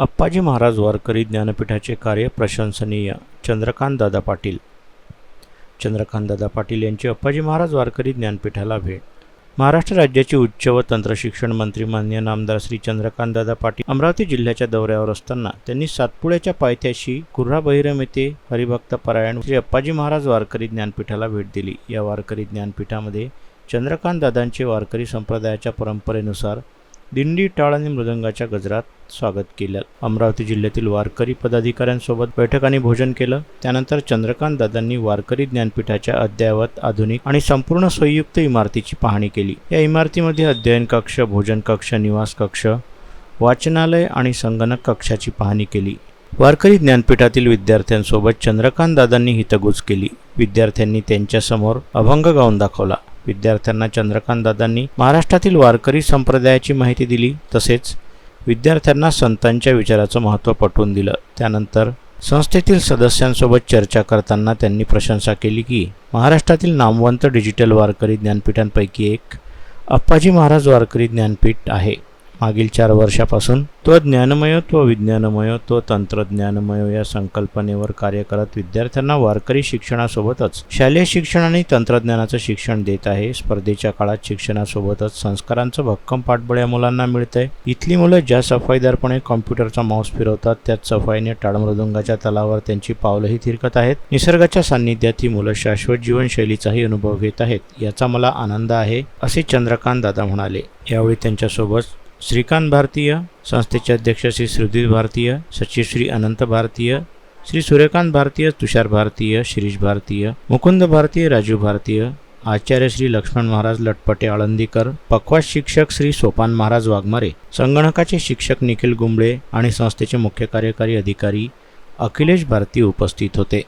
अप्पाजी महाराज वारकरी ज्ञानपीठाचे कार्य प्रशंसनीय. चंद्रकांतदादा पाटील. चंद्रकांतदादा पाटील यांची अप्पाजी महाराज वारकरी ज्ञानपीठाला भेट. महाराष्ट्र राज्याचे उच्च व तंत्रशिक्षण मंत्री मान्य नामदार श्री चंद्रकांतदादा पाटील अमरावती जिल्ह्याच्या दौऱ्यावर असताना त्यांनी सातपुड्याच्या पायथ्याशी कुर्रा बहिरम येथे हरिभक्त परायण श्री अप्पाजी महाराज वारकरी ज्ञानपीठाला भेट दिली. या वारकरी ज्ञानपीठामध्ये चंद्रकांत दादांचे वारकरी संप्रदायाच्या परंपरेनुसार दिंडी टाळ आणि मृदंगाच्या गजरात स्वागत केलं. अमरावती जिल्ह्यातील वारकरी पदाधिकाऱ्यांसोबत बैठक आणि भोजन केलं. त्यानंतर चंद्रकांत दादांनी वारकरी ज्ञानपीठाच्या अद्ययावत आधुनिक आणि संपूर्ण सोयीयुक्त इमारतीची पाहणी केली. या इमारतीमध्ये अध्ययन कक्ष भोजन कक्ष निवास कक्ष वाचनालय आणि संगणक कक्षाची पाहणी केली. वारकरी ज्ञानपीठातील विद्यार्थ्यांसोबत चंद्रकांत दादांनी हितगुज केली. विद्यार्थ्यांनी त्यांच्यासमोर अभंग गाऊन दाखवला. विद्यार्थ्यांना चंद्रकांत दादांनी महाराष्ट्रातील वारकरी संप्रदायाची माहिती दिली. तसेच विद्यार्थ्यांना संतांच्या विचाराचं महत्त्व पटवून दिलं. त्यानंतर संस्थेतील सदस्यांसोबत चर्चा करताना त्यांनी प्रशंसा केली की महाराष्ट्रातील नामवंत डिजिटल वारकरी ज्ञानपीठांपैकी एक अप्पाजी महाराज वारकरी ज्ञानपीठ आहे. मागील चार वर्षापासून तो ज्ञानमय तो विज्ञानमय तो तंत्रज्ञानमय या संकल्पनेवर कार्य करत विद्यार्थ्यांना वारकरी शिक्षणासोबतच शालेय शिक्षण आणि तंत्रज्ञानाचं शिक्षण देत आहे. स्पर्धेच्या काळात शिक्षणासोबतच संस्कारांचं भक्कम पाठबळ या मुलांना मिळतंय. इथली मुलं ज्या सफाईदारपणे कॉम्प्युटरचा माऊस फिरवतात त्याच सफाईने टाळमृदुंगाच्या तलावर त्यांची पावलंही थिरकत आहेत. निसर्गाच्या सान्निध्यात ही मुलं शाश्वत जीवनशैलीचाही अनुभव घेत आहेत. याचा मला आनंद आहे असे चंद्रकांत दादा म्हणाले. यावेळी त्यांच्यासोबत श्रीकांत भारतीय संस्थेचे अध्यक्ष श्री सुधीर भारतीय सचिव श्री अनंत भारतीय श्री सूर्यकांत भारतीय तुषार भारतीय शिरीष भारतीय मुकुंद भारतीय राजू भारतीय आचार्य श्री लक्ष्मण महाराज लटपटे आळंदीकर पक्वा शिक्षक श्री सोपान महाराज वाघमारे संगणकाचे शिक्षक निखिल गुंबळे आणि संस्थेचे मुख्य कार्यकारी अधिकारी अखिलेश भारती उपस्थित होते.